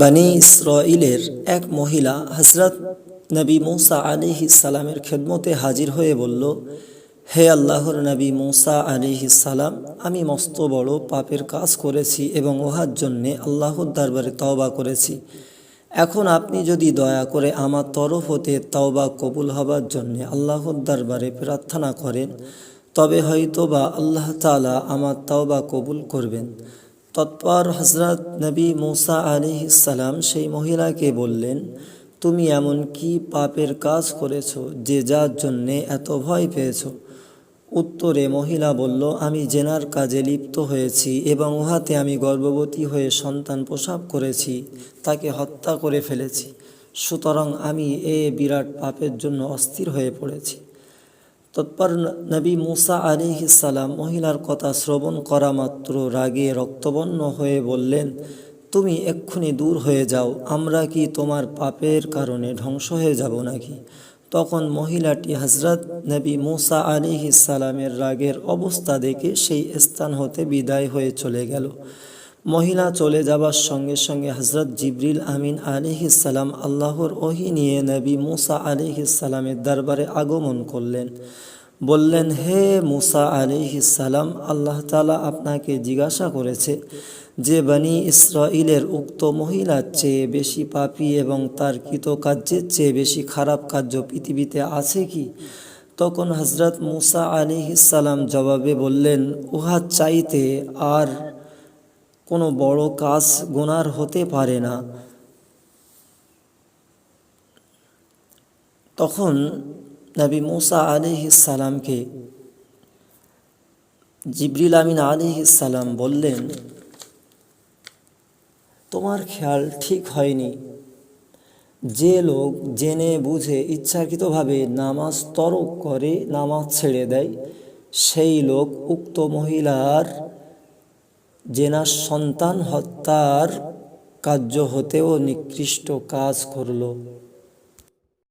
বানি ইসরাইলের এক মহিলা হজরত নবী মৌসা আলিহি সালামের খেদমতে হাজির হয়ে বলল, হে আল্লাহর নবী মৌসা আলিহি সালাম, আমি মস্ত বড় পাপের কাজ করেছি এবং উহার জন্যে আল্লাহর দরবারে তওবা করেছি। এখন আপনি যদি দয়া করে আমার তরফ হতে তওবা কবুল হবার জন্যে আল্লাহর দরবারে প্রার্থনা করেন, তবে হয়তো বা আল্লাহ তালা আমার তওবা কবুল করবেন। তৎপর হজরত নবী মুসা সালাম সেই মহিলাকে বললেন, তুমি এমন কি পাপের কাজ করেছ যে যার জন্যে এত ভয় পেয়েছ? উত্তরে মহিলা বলল, আমি জেনার কাজে লিপ্ত হয়েছি এবং উহাতে আমি গর্ভবতী হয়ে সন্তান প্রসাব করেছি, তাকে হত্যা করে ফেলেছি। সুতরাং আমি এ বিরাট পাপের জন্য অস্থির হয়ে পড়েছি। তৎপর নবী মুসা সালাম মহিলার কথা শ্রবণ করা মাত্র রাগে রক্তবর্ণ হয়ে বললেন, তুমি এক্ষুনি দূর হয়ে যাও, আমরা কি তোমার পাপের কারণে ধ্বংস হয়ে যাব নাকি? তখন মহিলাটি হজরত নবী মুসা সালামের রাগের অবস্থা দেখে সেই স্থান হতে বিদায় হয়ে চলে গেল। মহিলা চলে যাবার সঙ্গে সঙ্গে হজরত জিবরিল আমিন সালাম আল্লাহর ওহি নিয়ে নবী মুসা সালামের দরবারে আগমন করলেন। বললেন, হে মুসা সালাম, আল্লাহ তালা আপনাকে জিজ্ঞাসা করেছে যে বানি ইসরাইলের উক্ত মহিলার চেয়ে বেশি পাপী এবং তার কৃতকার্যের চেয়ে বেশি খারাপ কার্য পৃথিবীতে আছে কি? তখন হজরত মুসা সালাম জবাবে বললেন, উহা চাইতে আর কোনো বড় কাজ গোনার হতে পারে না। তখন নবী মুসা সালামকে জিবরিল আমিন সালাম বললেন, তোমার খেয়াল ঠিক হয়নি। যে লোক জেনে বুঝে ইচ্ছাকৃতভাবে নামাজ তরক করে নামাজ ছেড়ে দেয়, সেই লোক উক্ত মহিলার জেনার সন্তান হত্যার কার্য হতেও নিকৃষ্ট কাজ করল।